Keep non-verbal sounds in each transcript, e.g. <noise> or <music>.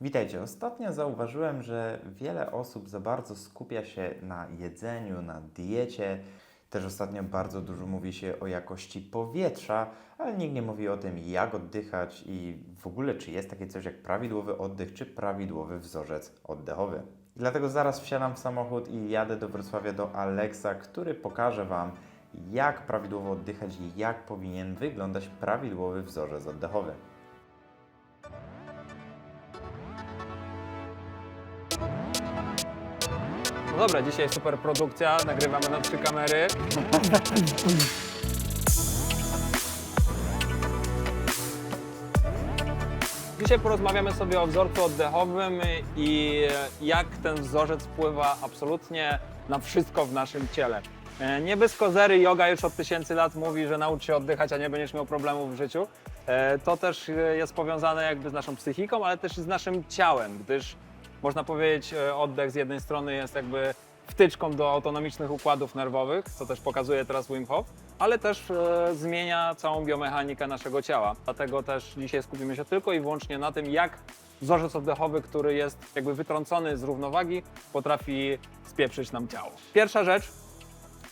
Witajcie. Ostatnio zauważyłem, że wiele osób za bardzo skupia się na jedzeniu, na diecie. Też ostatnio bardzo dużo mówi się o jakości powietrza, ale nikt nie mówi o tym, jak oddychać i w ogóle, czy jest takie coś jak prawidłowy oddech, czy prawidłowy wzorzec oddechowy. Dlatego zaraz wsiadam w samochód i jadę do Wrocławia do Alexa, który pokaże Wam, jak prawidłowo oddychać i jak powinien wyglądać prawidłowy wzorzec oddechowy. No dobra, dzisiaj super produkcja, nagrywamy na trzy kamery. Dzisiaj porozmawiamy sobie o wzorcu oddechowym i jak ten wzorzec wpływa absolutnie na wszystko w naszym ciele. E, Nie bez kozery yoga już od tysięcy lat mówi, że naucz się oddychać, a nie będziesz miał problemów w życiu. E, To też e, jest powiązane jakby z naszą psychiką, ale też z naszym ciałem, gdyż można powiedzieć, e, oddech z jednej strony jest jakby wtyczką do autonomicznych układów nerwowych, co też pokazuje teraz Wim Hof, ale też e, zmienia całą biomechanikę naszego ciała. Dlatego też dzisiaj skupimy się tylko i wyłącznie na tym, jak wzorzec oddechowy, który jest jakby wytrącony z równowagi, potrafi spieprzyć nam ciało. Pierwsza rzecz,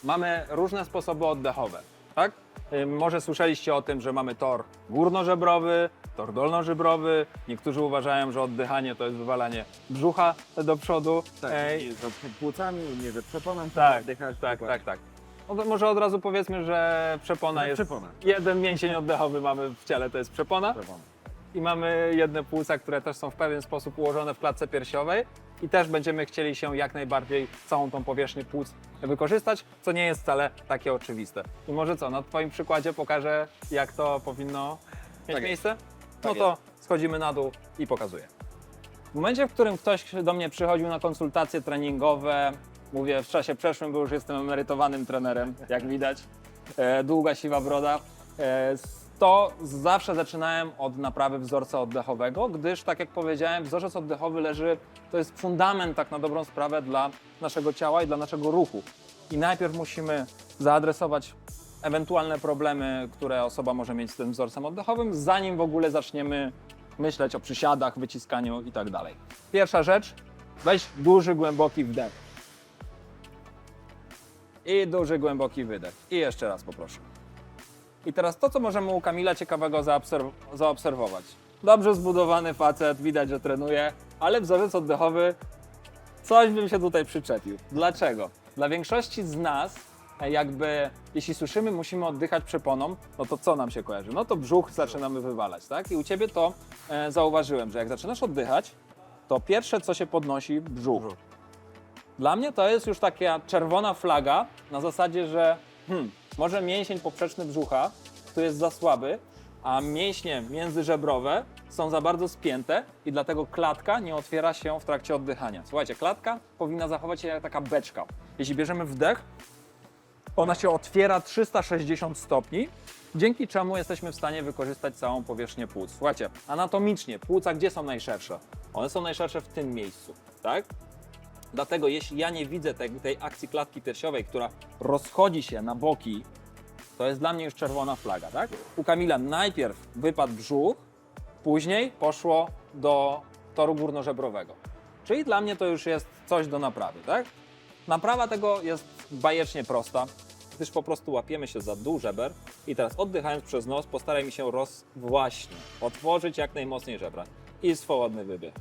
mamy różne sposoby oddechowe, tak? Y, Może słyszeliście o tym, że mamy tor górnożebrowy, tor dolnożebrowy. Niektórzy uważają, że oddychanie to jest wywalanie brzucha do przodu. Tak, Ej, płucami, nie, że przeponem tak, oddychać. tak, dokładnie. tak, tak. No może od razu powiedzmy, że przepona Ale jest... przepona. Jeden mięsień oddechowy mamy w ciele, to jest przepona. Przepona. I mamy jedne płuca, które też są w pewien sposób ułożone w klatce piersiowej i też będziemy chcieli się jak najbardziej całą tą powierzchnię płuc wykorzystać, co nie jest wcale takie oczywiste. I może co, na Twoim przykładzie pokażę, jak to powinno mieć Tak miejsce? No Tak to schodzimy na dół i pokazuję. W momencie, w którym ktoś do mnie przychodził na konsultacje treningowe, mówię w czasie przeszłym, bo już jestem emerytowanym trenerem, jak widać, <laughs> e, długa siwa broda, e, to zawsze zaczynałem od naprawy wzorca oddechowego, gdyż tak jak powiedziałem, wzorzec oddechowy leży, to jest fundament tak na dobrą sprawę dla naszego ciała i dla naszego ruchu. I najpierw musimy zaadresować ewentualne problemy, które osoba może mieć z tym wzorcem oddechowym, zanim w ogóle zaczniemy myśleć o przysiadach, wyciskaniu i tak dalej. Pierwsza rzecz, weź duży, głęboki wdech. I duży, głęboki wydech. I jeszcze raz poproszę. I teraz to, co możemy u Kamila ciekawego zaobserw- zaobserwować. Dobrze zbudowany facet, widać, że trenuje, ale wzorzec oddechowy, coś bym się tutaj przyczepił. Dlaczego? Dla większości z nas, jakby, jeśli słyszymy, musimy oddychać przeponą, no to co nam się kojarzy? No to brzuch zaczynamy wywalać, tak? I u Ciebie to e, zauważyłem, że jak zaczynasz oddychać, to pierwsze, co się podnosi, brzuch. Dla mnie to jest już taka czerwona flaga na zasadzie, że hmm, może mięsień poprzeczny brzucha tu jest za słaby, a mięśnie międzyżebrowe są za bardzo spięte i dlatego klatka nie otwiera się w trakcie oddychania. Słuchajcie, klatka powinna zachować się jak taka beczka. Jeśli bierzemy wdech, ona się otwiera 360 stopni, dzięki czemu jesteśmy w stanie wykorzystać całą powierzchnię płuc. Słuchajcie, anatomicznie płuca gdzie są najszersze? One są najszersze w tym miejscu, tak? Dlatego jeśli ja nie widzę tej, tej akcji klatki piersiowej, która rozchodzi się na boki, to jest dla mnie już czerwona flaga, tak? U Kamila najpierw wypadł brzuch, później poszło do toru górnożebrowego. Czyli dla mnie to już jest coś do naprawy, tak? Naprawa tego jest bajecznie prosta, gdyż po prostu łapiemy się za dół żeber i teraz oddychając przez nos postaraj mi się roz... właśnie otworzyć jak najmocniej żebra i swobodny wybieг.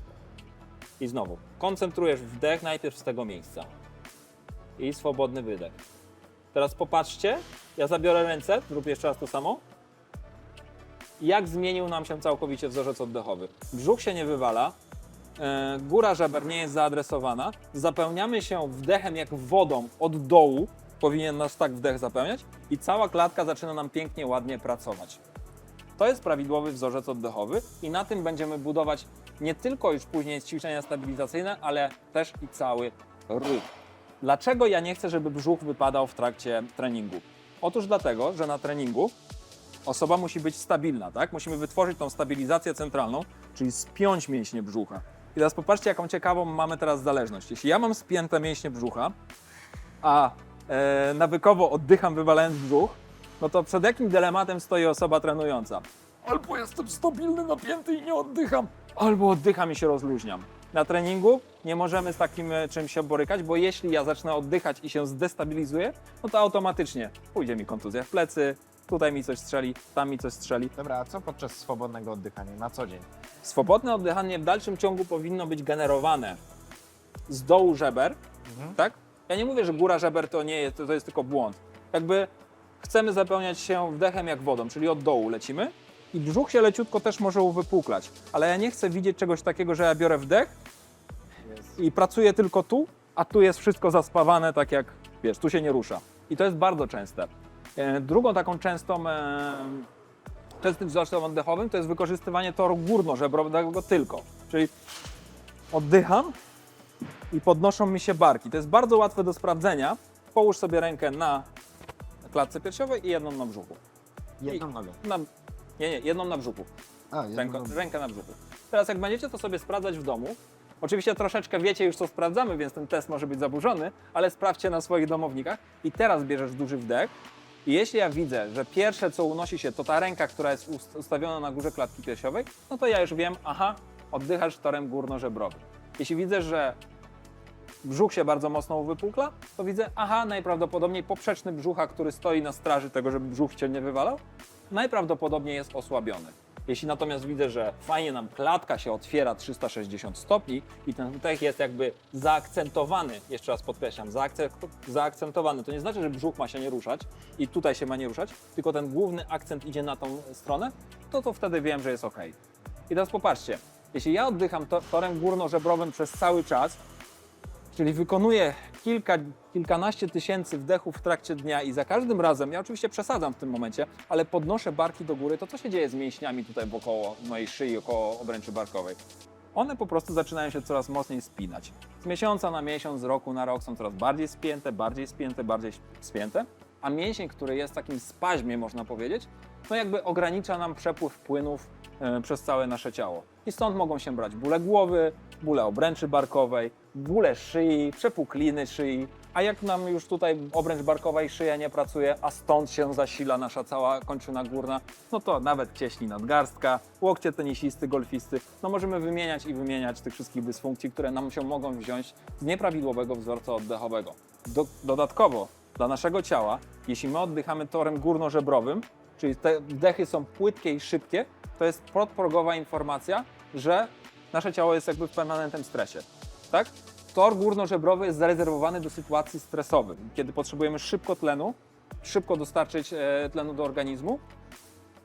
I znowu, koncentrujesz wdech najpierw z tego miejsca. I swobodny wydech. Teraz popatrzcie, ja zabiorę ręce, zrób jeszcze raz to samo. Jak zmienił nam się całkowicie wzorzec oddechowy. Brzuch się nie wywala, góra żeber nie jest zaadresowana, zapełniamy się wdechem jak wodą od dołu, powinien nas tak wdech zapełniać i cała klatka zaczyna nam pięknie, ładnie pracować. To jest prawidłowy wzorzec oddechowy i na tym będziemy budować nie tylko już później ćwiczenia stabilizacyjne, ale też i cały ruch. Dlaczego ja nie chcę, żeby brzuch wypadał w trakcie treningu? Otóż dlatego, że na treningu osoba musi być stabilna, tak? Musimy wytworzyć tą stabilizację centralną, czyli spiąć mięśnie brzucha. I teraz popatrzcie, jaką ciekawą mamy teraz zależność. Jeśli ja mam spięte mięśnie brzucha, a e, nawykowo oddycham wywalając brzuch, no to przed jakim dylematem stoi osoba trenująca? Albo jestem stabilny, napięty i nie oddycham, albo oddycham i się rozluźniam. Na treningu nie możemy z takim e, czymś się borykać, bo jeśli ja zacznę oddychać i się zdestabilizuję, no to automatycznie pójdzie mi kontuzja w plecy, tutaj mi coś strzeli, tam mi coś strzeli. Dobra, a co podczas swobodnego oddychania na co dzień? Swobodne oddychanie w dalszym ciągu powinno być generowane z dołu żeber, tak? Ja nie mówię, że góra żeber to nie jest, to, to jest tylko błąd. Jakby chcemy zapełniać się wdechem jak wodą, czyli od dołu lecimy i brzuch się leciutko też może uwypuklać, ale ja nie chcę widzieć czegoś takiego, że ja biorę wdech i pracuję tylko tu, a tu jest wszystko zaspawane tak jak, wiesz, tu się nie rusza. I to jest bardzo częste. E, Drugą taką częstą e, częstym wzorcem oddechowym to jest wykorzystywanie toru górno-żebrowego tylko. Czyli oddycham i podnoszą mi się barki. To jest bardzo łatwe do sprawdzenia. Połóż sobie rękę na klatce piersiowej i jedną na brzuchu. Jedną nogą. Na, nie, nie, jedną na brzuchu. A, Ręko, nogą. rękę na brzuchu. Teraz jak będziecie to sobie sprawdzać w domu, oczywiście troszeczkę wiecie już co sprawdzamy, więc ten test może być zaburzony, ale sprawdźcie na swoich domownikach i teraz bierzesz duży wdech i jeśli ja widzę, że pierwsze co unosi się to ta ręka, która jest ust- ustawiona na górze klatki piersiowej, no to ja już wiem, aha, oddychasz torem górnożebrowym. Jeśli widzę, że brzuch się bardzo mocno uwypukla, to widzę, aha, najprawdopodobniej poprzeczny brzucha, który stoi na straży tego, żeby brzuch cię nie wywalał, najprawdopodobniej jest osłabiony. Jeśli natomiast widzę, że fajnie nam klatka się otwiera 360 stopni i ten wdech jest jakby zaakcentowany, jeszcze raz podkreślam, zaakce- zaakcentowany, to nie znaczy, że brzuch ma się nie ruszać i tutaj się ma nie ruszać, tylko ten główny akcent idzie na tą stronę, to to wtedy wiem, że jest ok. I teraz popatrzcie, jeśli ja oddycham to, torem górnożebrowym przez cały czas, Czyli wykonuję kilka, kilkanaście tysięcy wdechów w trakcie dnia i za każdym razem, ja oczywiście przesadzam w tym momencie, ale podnoszę barki do góry, to co się dzieje z mięśniami tutaj wokoło mojej szyi, około obręczy barkowej? One po prostu zaczynają się coraz mocniej spinać. Z miesiąca na miesiąc, z roku na rok są coraz bardziej spięte, bardziej spięte, bardziej spięte, a mięsień, który jest w takim spaźmie, można powiedzieć, no jakby ogranicza nam przepływ płynów przez całe nasze ciało. I stąd mogą się brać bóle głowy, bóle obręczy barkowej, bóle szyi, przepukliny szyi. A jak nam już tutaj obręcz barkowa i szyja nie pracuje, a stąd się zasila nasza cała kończyna górna, no to nawet cieśni nadgarstka, łokcie tenisisty, golfisty, no możemy wymieniać i wymieniać tych wszystkich dysfunkcji, które nam się mogą wziąć z nieprawidłowego wzorca oddechowego. Do, dodatkowo dla naszego ciała, jeśli my oddychamy torem górnożebrowym, czyli te wdechy są płytkie i szybkie, to jest podprogowa informacja, że nasze ciało jest jakby w permanentnym stresie. Tak? Tor górnożebrowy jest zarezerwowany do sytuacji stresowych, kiedy potrzebujemy szybko tlenu, szybko dostarczyć e, tlenu do organizmu.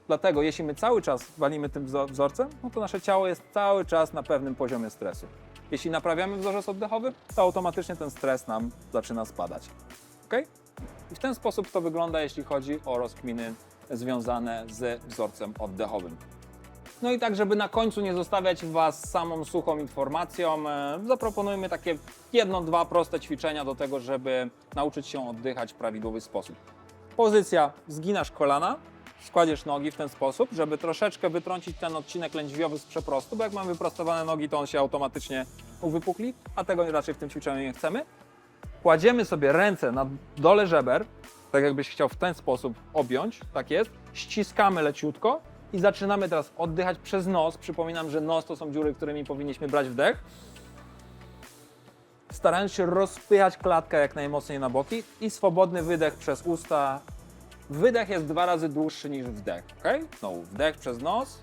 Dlatego jeśli my cały czas walimy tym wzo- wzorcem, no to nasze ciało jest cały czas na pewnym poziomie stresu. Jeśli naprawiamy wzorzec oddechowy, to automatycznie ten stres nam zaczyna spadać. Ok? I w ten sposób to wygląda, jeśli chodzi o rozkminy związane z wzorcem oddechowym. No i tak, żeby na końcu nie zostawiać Was samą suchą informacją, e, zaproponujmy takie jedno, dwa proste ćwiczenia do tego, żeby nauczyć się oddychać w prawidłowy sposób. Pozycja, zginasz kolana, składziesz nogi w ten sposób, żeby troszeczkę wytrącić ten odcinek lędźwiowy z przeprostu, bo jak mam wyprostowane nogi, to on się automatycznie uwypukli, a tego raczej w tym ćwiczeniu nie chcemy. Kładziemy sobie ręce na dole żeber, tak jakbyś chciał w ten sposób objąć, tak jest. Ściskamy leciutko i zaczynamy teraz oddychać przez nos. Przypominam, że nos to są dziury, którymi powinniśmy brać wdech. Starając się rozpychać klatkę jak najmocniej na boki i swobodny wydech przez usta. Wydech jest dwa razy dłuższy niż wdech, ok? Znowu wdech przez nos.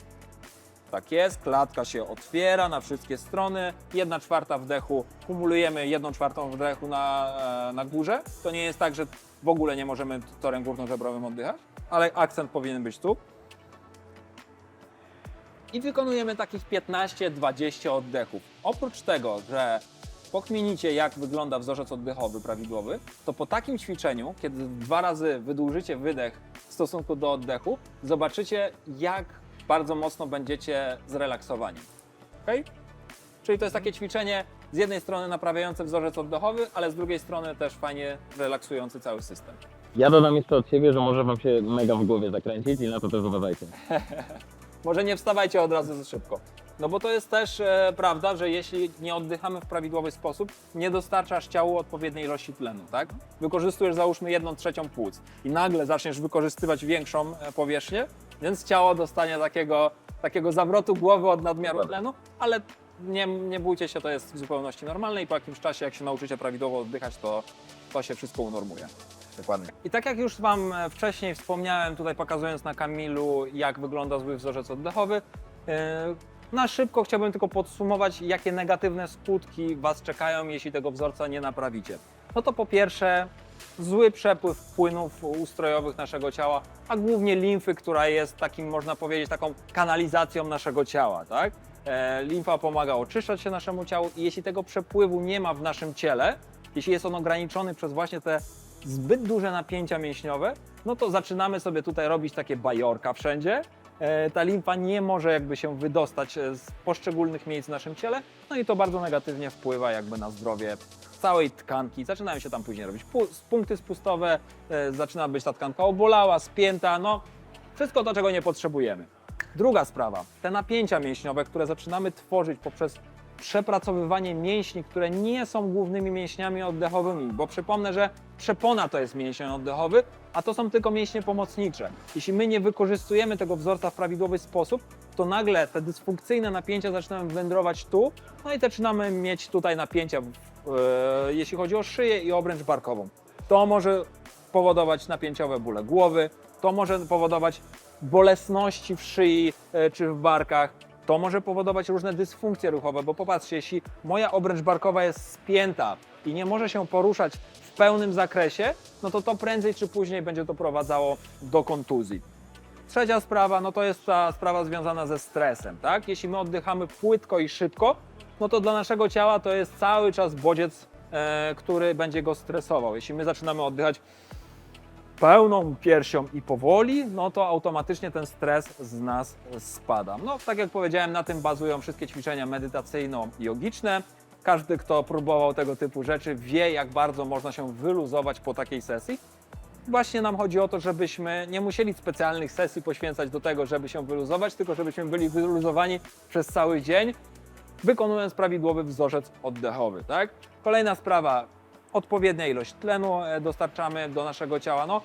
Tak jest, klatka się otwiera na wszystkie strony. Jedna czwarta wdechu, kumulujemy jedną czwartą wdechu na, e, na górze. To nie jest tak, że w ogóle nie możemy torem górnożebrowym oddychać, ale akcent powinien być tu. I wykonujemy takich 15-20 oddechów. Oprócz tego, że pokminicie, jak wygląda wzorzec oddechowy prawidłowy, to po takim ćwiczeniu, kiedy dwa razy wydłużycie wydech w stosunku do oddechu, zobaczycie, jak bardzo mocno będziecie zrelaksowani. Ok? Czyli to jest takie ćwiczenie z jednej strony naprawiające wzorzec oddechowy, ale z drugiej strony też fajnie relaksujący cały system. Ja dodam jeszcze od siebie, że może Wam się mega w głowie zakręcić i na to też uważajcie. <laughs> Może nie wstawajcie od razu za szybko. No bo to jest też e, prawda, że jeśli nie oddychamy w prawidłowy sposób, nie dostarczasz ciału odpowiedniej ilości tlenu, tak? Wykorzystujesz załóżmy jedną trzecią płuc i nagle zaczniesz wykorzystywać większą e, powierzchnię, Więc ciało dostanie takiego, takiego zawrotu głowy od nadmiaru tlenu, ale nie, nie bójcie się, to jest w zupełności normalne i po jakimś czasie, jak się nauczycie prawidłowo oddychać, to, to się wszystko unormuje. Dokładnie. I tak jak już Wam wcześniej wspomniałem, tutaj pokazując na Kamilu, jak wygląda zły wzorzec oddechowy, e, na szybko chciałbym tylko podsumować, jakie negatywne skutki Was czekają, jeśli tego wzorca nie naprawicie. No to po pierwsze, zły przepływ płynów ustrojowych naszego ciała, a głównie limfy, która jest takim, można powiedzieć, taką kanalizacją naszego ciała, tak? E, limfa pomaga oczyszczać się naszemu ciału i jeśli tego przepływu nie ma w naszym ciele, jeśli jest on ograniczony przez właśnie te zbyt duże napięcia mięśniowe, no to zaczynamy sobie tutaj robić takie bajorka wszędzie. E, Ta limfa nie może jakby się wydostać e, z poszczególnych miejsc w naszym ciele, no i to bardzo negatywnie wpływa jakby na zdrowie całej tkanki. Zaczynają się tam później robić pu- punkty spustowe, e, zaczyna być ta tkanka obolała, spięta, no wszystko to, czego nie potrzebujemy. Druga sprawa, te napięcia mięśniowe, które zaczynamy tworzyć poprzez przepracowywanie mięśni, które nie są głównymi mięśniami oddechowymi, bo przypomnę, że przepona to jest mięsień oddechowy, a to są tylko mięśnie pomocnicze. Jeśli my nie wykorzystujemy tego wzorca w prawidłowy sposób, to nagle te dysfunkcyjne napięcia zaczynają wędrować tu, no i zaczynamy mieć tutaj napięcia, e, jeśli chodzi o szyję i obręcz barkową. To może powodować napięciowe bóle głowy, to może powodować bolesności w szyi e, czy w barkach, to może powodować różne dysfunkcje ruchowe, bo popatrzcie, jeśli moja obręcz barkowa jest spięta i nie może się poruszać w pełnym zakresie, no to to prędzej czy później będzie doprowadzało do kontuzji. Trzecia sprawa, no to jest ta sprawa związana ze stresem, tak? Jeśli my oddychamy płytko i szybko, no to dla naszego ciała to jest cały czas bodziec, e, który będzie go stresował. Jeśli my zaczynamy oddychać pełną piersią i powoli, no to automatycznie ten stres z nas spada. No, tak jak powiedziałem, na tym bazują wszystkie ćwiczenia medytacyjno-jogiczne. Każdy, kto próbował tego typu rzeczy, wie, jak bardzo można się wyluzować po takiej sesji. Właśnie nam chodzi o to, żebyśmy nie musieli specjalnych sesji poświęcać do tego, żeby się wyluzować, tylko żebyśmy byli wyluzowani przez cały dzień, wykonując prawidłowy wzorzec oddechowy. Tak? Kolejna sprawa, odpowiednia ilość tlenu e, dostarczamy do naszego ciała. No,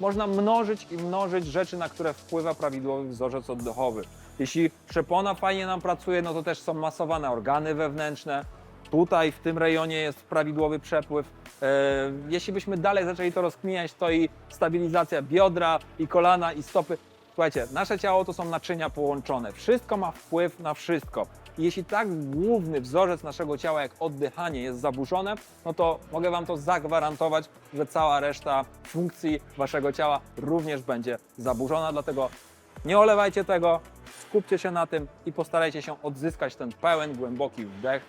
można mnożyć i mnożyć rzeczy, na które wpływa prawidłowy wzorzec oddechowy. Jeśli przepona fajnie nam pracuje, no to też są masowane organy wewnętrzne. Tutaj w tym rejonie jest prawidłowy przepływ. E, Jeśli byśmy dalej zaczęli to rozkminiać, to i stabilizacja biodra, i kolana, i stopy. Słuchajcie, nasze ciało to są naczynia połączone. Wszystko ma wpływ na wszystko. Jeśli tak główny wzorzec naszego ciała jak oddychanie jest zaburzone, no to mogę Wam to zagwarantować, że cała reszta funkcji Waszego ciała również będzie zaburzona. Dlatego nie olewajcie tego, skupcie się na tym i postarajcie się odzyskać ten pełen, głęboki wdech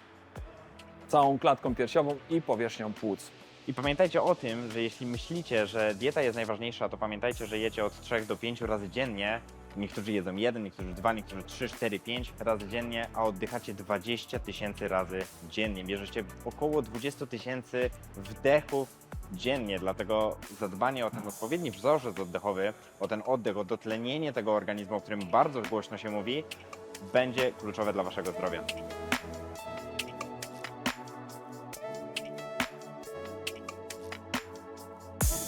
całą klatką piersiową i powierzchnią płuc. I pamiętajcie o tym, że jeśli myślicie, że dieta jest najważniejsza, to pamiętajcie, że jecie od 3 do 5 razy dziennie. Niektórzy jedzą jeden, niektórzy dwa, niektórzy 3, 4, 5 razy dziennie, a oddychacie 20 tysięcy razy dziennie. Bierzecie około 20 tysięcy wdechów dziennie, dlatego zadbanie o ten odpowiedni wzorzec oddechowy, o ten oddech, o dotlenienie tego organizmu, o którym bardzo głośno się mówi, będzie kluczowe dla Waszego zdrowia.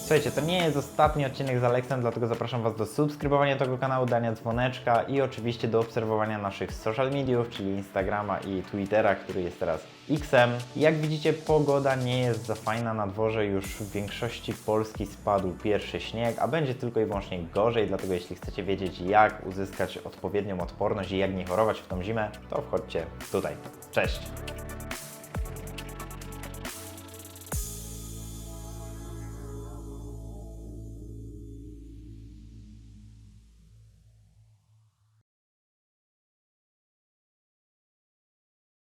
Słuchajcie, to nie jest ostatni odcinek z Aleksem, dlatego zapraszam Was do subskrybowania tego kanału, dania dzwoneczka i oczywiście do obserwowania naszych social mediów, czyli Instagrama i Twittera, który jest teraz Xem. Jak widzicie, pogoda nie jest za fajna na dworze, już w większości Polski spadł pierwszy śnieg, a będzie tylko i wyłącznie gorzej, dlatego jeśli chcecie wiedzieć, jak uzyskać odpowiednią odporność i jak nie chorować w tą zimę, to wchodźcie tutaj. Cześć!